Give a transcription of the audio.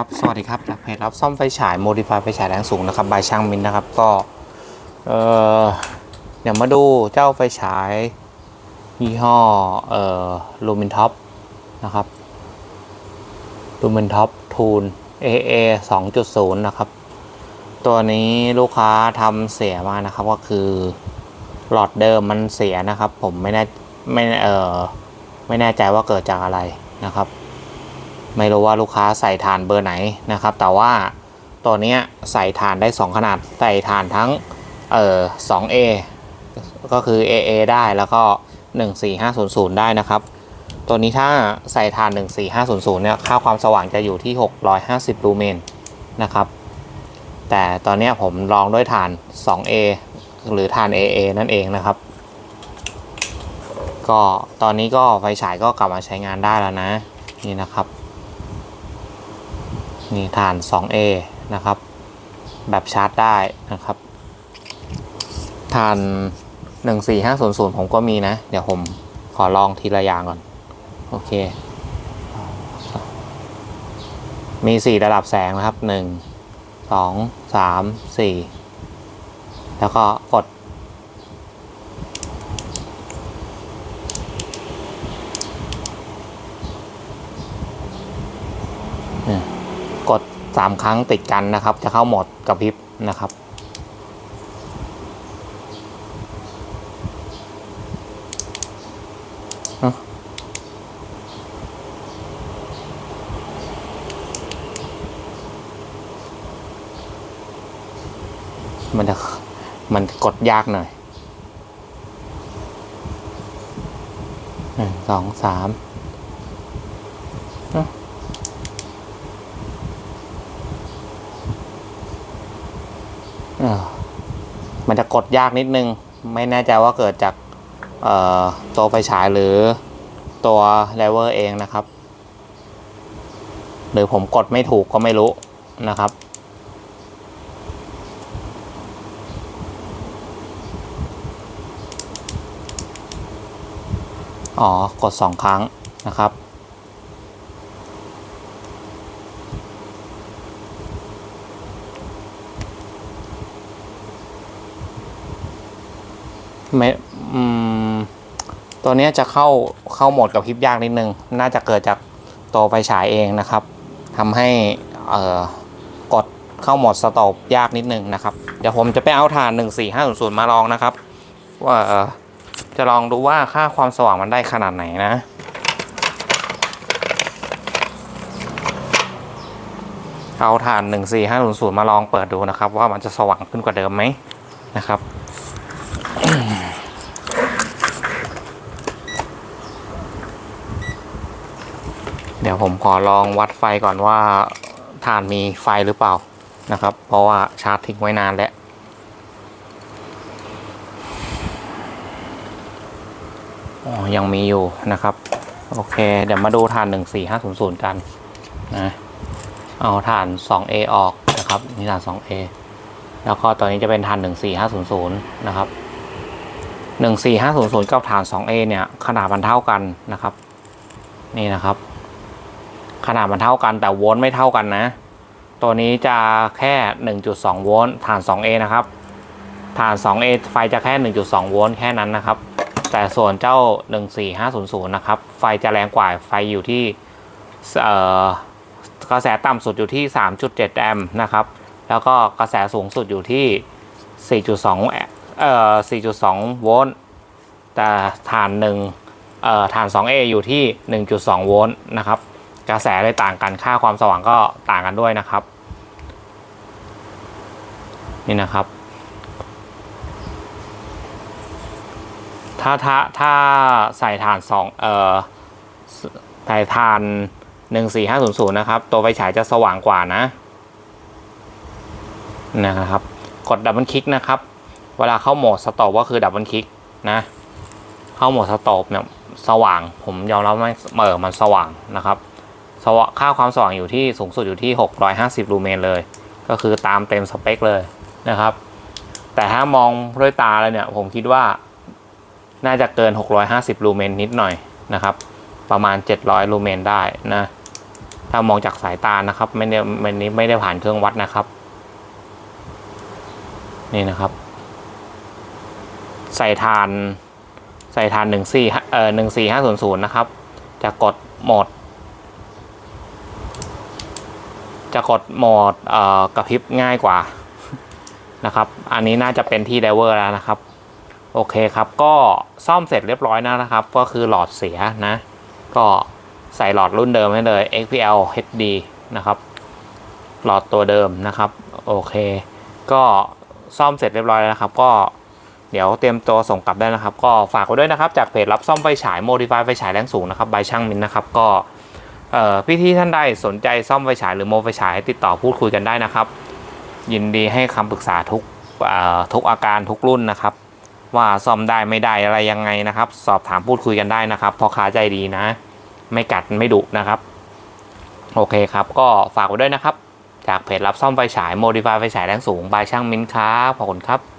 ครับ สวัสดีครับจากเพจรับซ่อมไฟฉาย Modify ไฟฉายแรงสูงนะครับบายช่างมินนะครับ ก็ เออเดี๋ยวมาดูเจ้าไฟฉายยี่ห้อ เอ่อลูมินท็อปนะครับลูมินท็อปทูน AA 2.0 นะครับ ตัวนี้ลูกค้าทำเสียมานะครับ ก็คือหลอดเดิมมันเสียนะครับ ผมไม่แน่ไม่เออไม่แน่ใจว่าเกิดจากอะไรนะครับ ไม่รู้ว่าลูกค้าใส่ฐานเบอร์ไหนนะครับ แต่ว่าตัวนี้ใส่ฐานได้ 2 ขนาด ใส่ฐานทั้งเอ่อ 2A ก็คือ AA ได้แล้วก็ 14500 ได้นะครับ ตัวนี้ถ้าใส่ฐาน 14500 เนี่ย ค่าความสว่างจะอยู่ที่ 650 ลูเมนนะครับ แต่ตอนนี้ผมลองด้วยฐาน 2A หรือฐาน AA นั่นเองนะครับ ก็ตอนนี้ก็ไฟฉายก็กลับมาใช้งานได้แล้วนะ นี่นะครับ นี่ฐาน 2A นะครับ แบบชาร์จได้นะครับฐาน 14500 ผมก็มีนะ เดี๋ยวผมขอลองทีละอย่างก่อน โอเค มี 4 ระดับแสงนะครับ 1 2 3 4 แล้วก็กด กด 3 ครั้งติดกันนะครับ จะเข้าโหมดกระพริบนะครับ มันจะมันกดยากหน่อยหนึ่งสองสามเออ มันจะกดยากนิดนึง ไม่แน่ใจว่าเกิดจากตัวไฟฉายหรือตัวเลเวอร์เองนะครับ หรือผมกดไม่ถูกก็ไม่รู้นะครับ อ๋อ กดสองครั้งนะครับ ไม่อืมตัวนี้จะเข้าเข้าโหมดกับพริบยากนิดนึง น่าจะเกิดจากตัวไฟฉายเองนะครับทำให้เอ่อกดเข้าโหมดสต็อปยากนิดนึงนะครับ เดี๋ยวผมจะไปเอาฐาน 14500 มาลองนะครับ ว่าจะลองดูว่าค่าความสว่างมันได้ขนาดไหนนะเอาฐาน 14500 มาลองเปิดดูนะครับ ว่ามันจะสว่างขึ้นกว่าเดิมไหมนะครับ เดี๋ยว ผมขอลองวัดไฟก่อนว่าฐานมีไฟหรือเปล่านะครับ เพราะว่าชาร์จทิ้งไว้นานแล้วยังมีอยู่นะครับ โอเค เดี๋ยวมาดูฐาน 14500 กันนะเอาฐาน 2A ออกนะครับนี่ฐาน 2A แล้วก็ตอนนี้จะเป็นฐาน 14500 นะครับ 14500 กับฐาน 2A เนี่ย ขนาดมันเท่ากันนะครับ นี่นะครับ ขนาดมันเท่ากันแต่โวลต์ไม่เท่ากันนะ ตัวนี้จะแค่ 1.2 โวลต์ฐาน 2A นะครับฐาน 2A ไฟจะแค่ 1.2 โวลต์แค่นั้นนะครับ แต่ส่วนเจ้า 14500 นะครับ ไฟจะแรงกว่าไฟอยู่ที่กระแสต่ำสุดอยู่ที่ 3.7 แอมป์นะครับ แล้วก็กระแสสูงสุดอยู่ที่ 4.2แอเอ่อ 4.2 โวลต์ แต่ฐานหนึ่งเอ่อฐาน 2A อยู่ที่ 1.2 โวลต์นะครับ กระแสเลยต่างกันค่าความสว่างก็ต่างกันด้วยนะครับ นี่นะครับ ถ้าถ้าถ้าใส่ฐานสองเอ่อใส่ฐานหนึ่งสี่ห้าศูนย์ศูนย์นะครับ ตัวไฟฉายจะสว่างกว่านะ นะครับ กดดับเบิลคลิกนะครับ เวลาเข้าโหมดสต็อปก็คือดับเบิลคลิกนะ เข้าโหมดสต็อปเนี่ยสว่างผมยอมรับไม่เออมันสว่างนะครับ สว่างค่าความสว่างอยู่ที่สูงสุดอยู่ที่ 650 ลูเมนเลย ก็คือตามเต็มสเปคเลยนะครับ แต่ถ้ามองด้วยตาแล้วเนี่ยผมคิดว่าน่าจะเกิน 650 ลูเมนนิดหน่อยนะครับ ประมาณ 700 ลูเมนได้นะ ถ้ามองจากสายตานะครับ ไม่ได้ไม่นี้ไม่ได้ผ่านเครื่องวัดนะครับ นี่นะครับ ใส่ทาน ใส่ทานหนึ่งสี่เอ่อหนึ่งสี่ห้าศูนย์ศูนย์นะครับ จะกดโหมด จะกดโหมดเอ่อกระพริบง่ายกว่านะครับ อันนี้น่าจะเป็นที่ไดเวอร์แล้วนะครับ โอเคครับ ก็ซ่อมเสร็จเรียบร้อยแล้วนะครับ ก็คือหลอดเสียนะ ก็ใส่หลอดรุ่นเดิมให้เลย XPL HD นะครับ หลอดตัวเดิมนะครับ โอเค ก็ซ่อมเสร็จเรียบร้อยแล้วนะครับ ก็เดี๋ยวเตรียมตัวส่งกลับได้นะครับ ก็ฝากไว้ด้วยนะครับ จากเพจรับซ่อมไฟฉาย Modify ไฟฉายแรงสูงนะครับ ใบช่างมินนะครับ ก็ พี่ที่ท่านใดสนใจซ่อมไฟฉายหรือโมไฟฉายติดต่อพูดคุยกันได้นะครับ ยินดีให้คำปรึกษาทุกเอ่อทุกอาการทุกรุ่นนะครับ ว่าซ่อมได้ไม่ได้อะไรยังไงนะครับ สอบถามพูดคุยกันได้นะครับพ่อค้าใจดีนะ ไม่กัดไม่ดุนะครับ โอเคครับ ก็ฝากไว้ด้วยนะครับ จากเพจรับซ่อมไฟฉาย Modify ไฟฉายแรงสูงบายช่างมิ้นครับขอบคุณครับ